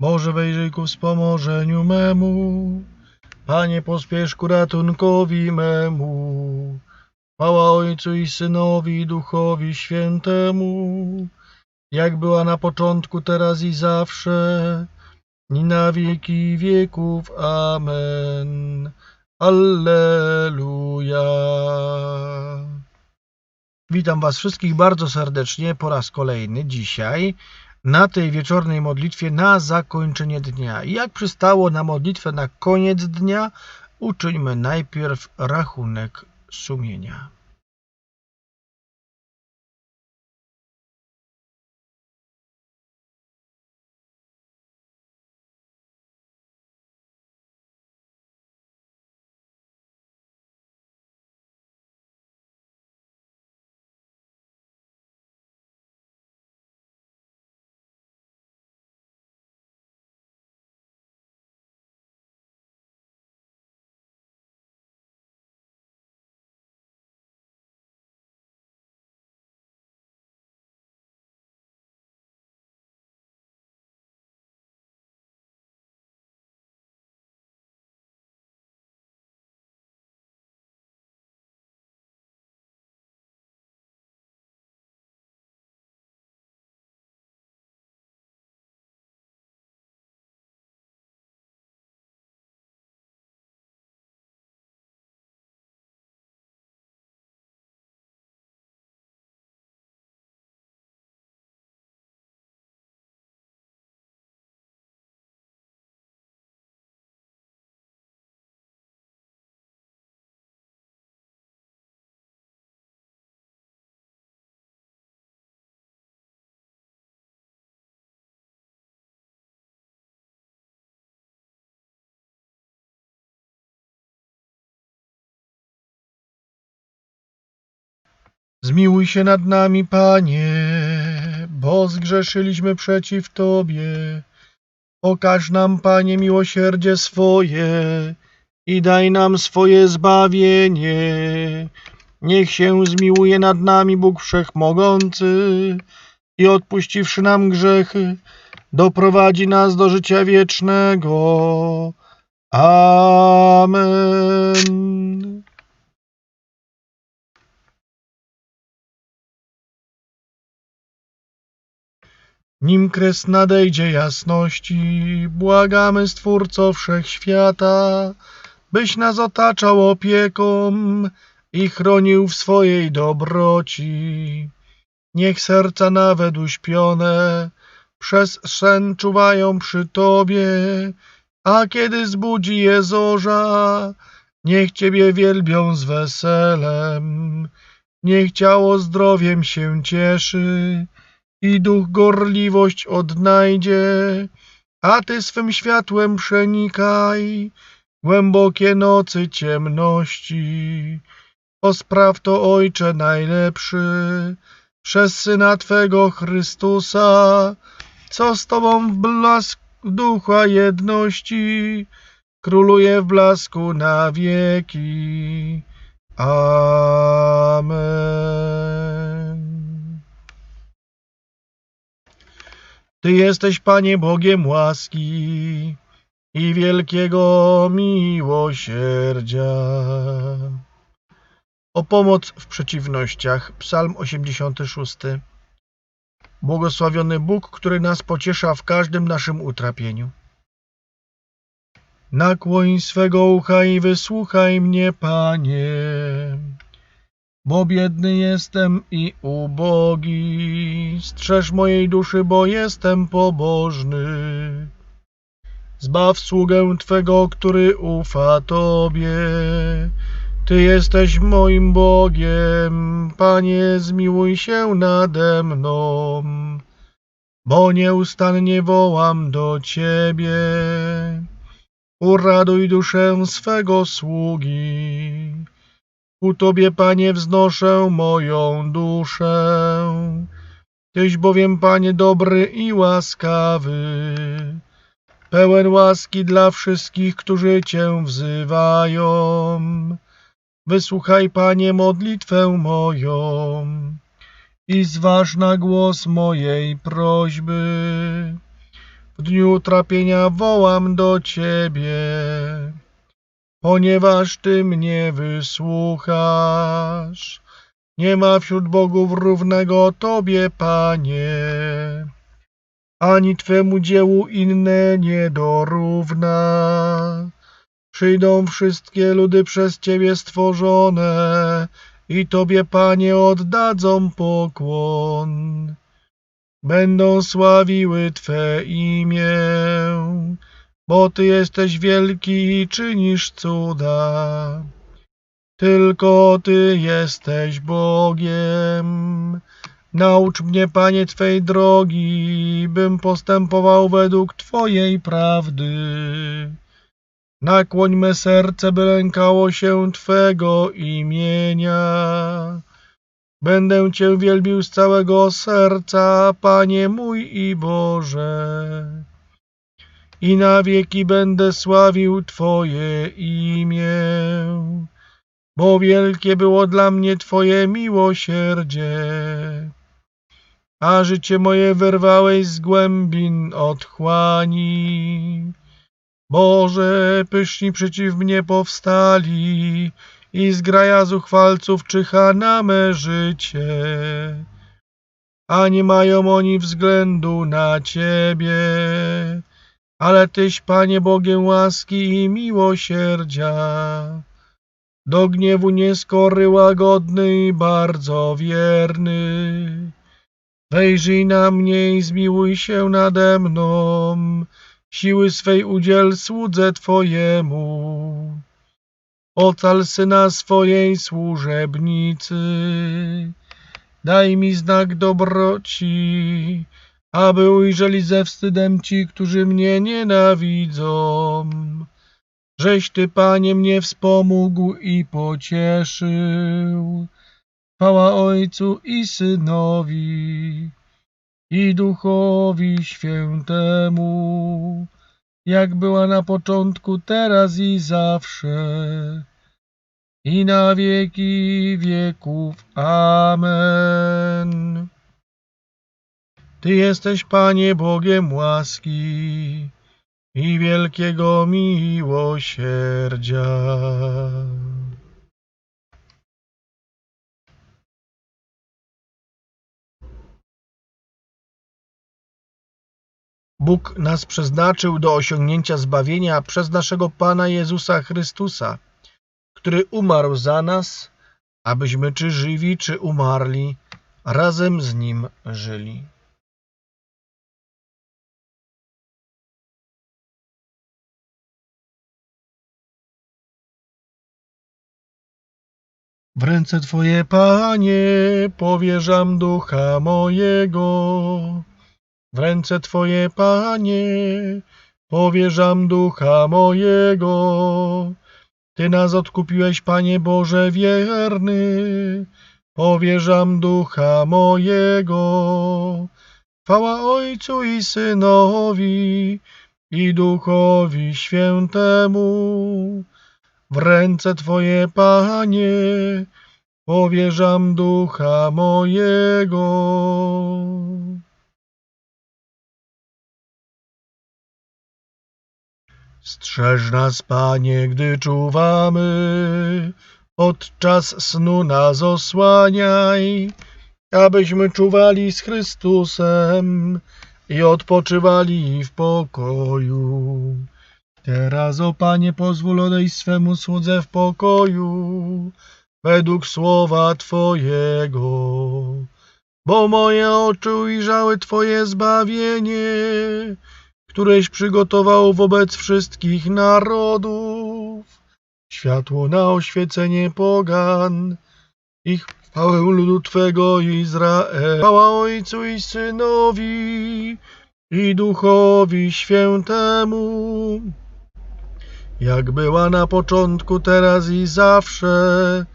Boże, wejrzyj ku wspomożeniu memu. Panie, pospiesz ku ratunkowi memu. Chwała Ojcu i Synowi i Duchowi Świętemu, jak była na początku, teraz i zawsze, i na wieki wieków. Amen. Alleluja. Witam Was wszystkich bardzo serdecznie po raz kolejny dzisiaj na tej wieczornej modlitwie na zakończenie dnia. Jak przystało na modlitwę na koniec dnia, uczyńmy najpierw rachunek sumienia. Zmiłuj się nad nami, Panie, bo zgrzeszyliśmy przeciw Tobie. Okaż nam, Panie, miłosierdzie swoje i daj nam swoje zbawienie. Niech się zmiłuje nad nami Bóg Wszechmogący i odpuściwszy nam grzechy, doprowadzi nas do życia wiecznego. Amen. Nim kres nadejdzie jasności, błagamy Stwórco Wszechświata, byś nas otaczał opieką i chronił w swojej dobroci. Niech serca nawet uśpione przez sen czuwają przy Tobie, a kiedy zbudzi je zorza, niech Ciebie wielbią z weselem. Niech ciało zdrowiem się cieszy, i duch gorliwość odnajdzie, a ty swym światłem przenikaj głębokie nocy ciemności. O spraw to Ojcze najlepszy, przez Syna Twego Chrystusa, co z Tobą w blasku ducha jedności króluje w blasku na wieki. Amen. Ty jesteś, Panie, Bogiem łaski i wielkiego miłosierdzia. O pomoc w przeciwnościach. Psalm 86. Błogosławiony Bóg, który nas pociesza w każdym naszym utrapieniu. Nakłoń swego ucha i wysłuchaj mnie, Panie bo biedny jestem i ubogi. Strzeż mojej duszy, bo jestem pobożny. Zbaw sługę Twego, który ufa Tobie. Ty jesteś moim Bogiem, Panie, zmiłuj się nade mną, bo nieustannie wołam do Ciebie. Uraduj duszę swego sługi. Ku Tobie, Panie, wznoszę moją duszę. Tyś bowiem, Panie, dobry i łaskawy, pełen łaski dla wszystkich, którzy Cię wzywają. Wysłuchaj, Panie, modlitwę moją i zważ na głos mojej prośby. W dniu trapienia wołam do Ciebie, ponieważ Ty mnie wysłuchasz. Nie ma wśród bogów równego Tobie, Panie, ani Twemu dziełu inne nie dorówna. Przyjdą wszystkie ludy przez Ciebie stworzone i Tobie, Panie, oddadzą pokłon. Będą sławiły Twe imię, bo Ty jesteś wielki i czynisz cuda. Tylko Ty jesteś Bogiem. Naucz mnie, Panie, Twej drogi, bym postępował według Twojej prawdy. Nakłoń me serce, by lękało się Twego imienia. Będę Cię wielbił z całego serca, Panie mój i Boże. I na wieki będę sławił Twoje imię, bo wielkie było dla mnie Twoje miłosierdzie. A życie moje wyrwałeś z głębin otchłani. Boże, pyszni przeciw mnie powstali i zgraja zuchwalców czyha na me życie. A nie mają oni względu na Ciebie, ale Tyś, Panie Bogiem łaski i miłosierdzia. Do gniewu nieskory, łagodny i bardzo wierny. Wejrzyj na mnie i zmiłuj się nade mną, siły swej udziel słudze Twojemu. Ocal syna swojej służebnicy, daj mi znak dobroci, aby ujrzeli ze wstydem ci, którzy mnie nienawidzą. Żeś Ty, Panie, mnie wspomógł i pocieszył. Chwała Ojcu i Synowi i Duchowi Świętemu, jak była na początku, teraz i zawsze, i na wieki wieków. Amen. Ty jesteś, Panie, Bogiem łaski i wielkiego miłosierdzia. Bóg nas przeznaczył do osiągnięcia zbawienia przez naszego Pana Jezusa Chrystusa, który umarł za nas, abyśmy czy żywi, czy umarli, razem z Nim żyli. W ręce Twoje, Panie, powierzam ducha mojego. W ręce Twoje, Panie, powierzam ducha mojego. Ty nas odkupiłeś, Panie Boże wierny, powierzam ducha mojego. Chwała Ojcu i Synowi i Duchowi Świętemu. W ręce Twoje, Panie, powierzam ducha mojego. Strzeż nas, Panie, gdy czuwamy, podczas snu nas osłaniaj, abyśmy czuwali z Chrystusem i odpoczywali w pokoju. Teraz, o Panie, pozwól odejść swemu słudze w pokoju, według słowa Twojego. Bo moje oczy ujrzały Twoje zbawienie, któreś przygotował wobec wszystkich narodów. Światło na oświecenie pogan i chwałę ludu Twego Izrael. Chwała Ojcu i Synowi i Duchowi Świętemu, jak była na początku, teraz i zawsze,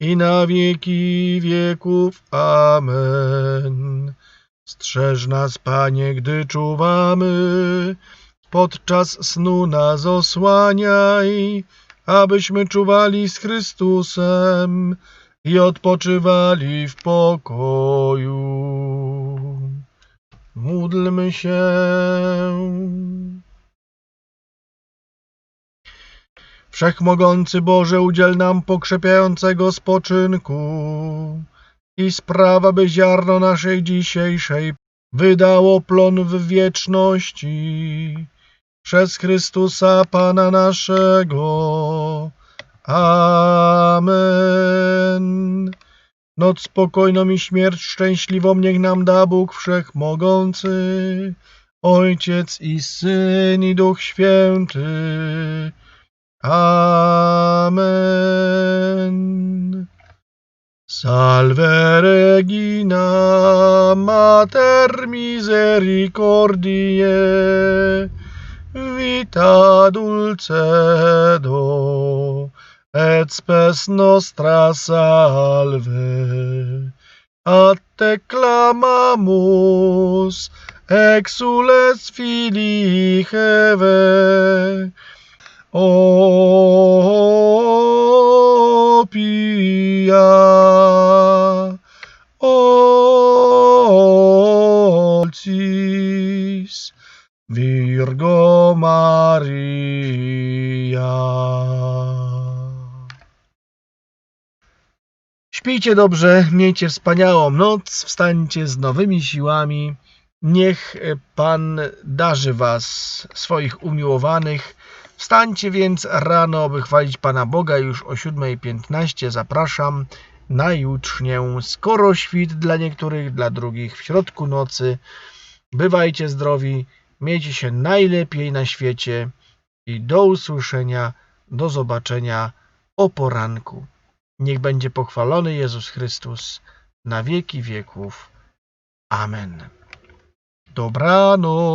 i na wieki wieków. Amen. Strzeż nas, Panie, gdy czuwamy, podczas snu nas osłaniaj, abyśmy czuwali z Chrystusem i odpoczywali w pokoju. Módlmy się. Wszechmogący Boże, udziel nam pokrzepiającego spoczynku i sprawa, by ziarno naszej dzisiejszej wydało plon w wieczności. Przez Chrystusa Pana naszego. Amen. Noc spokojną i śmierć szczęśliwą niech nam da Bóg Wszechmogący, Ojciec i Syn i Duch Święty. Amen. Salve Regina, Mater misericordiae, vita dulcedo, et spes nostra salve. A te clamamus, exules filii Heve, o pia, o dulcis, Virgo Maria. Śpijcie dobrze, miejcie wspaniałą noc, wstańcie z nowymi siłami. Niech Pan darzy Was, swoich umiłowanych. Wstańcie więc rano, by chwalić Pana Boga. Już o 7.15 zapraszam na jutrznię. Skoro świt dla niektórych, dla drugich w środku nocy. Bywajcie zdrowi, miejcie się najlepiej na świecie i do usłyszenia, do zobaczenia o poranku. Niech będzie pochwalony Jezus Chrystus na wieki wieków. Amen. Dobranoc.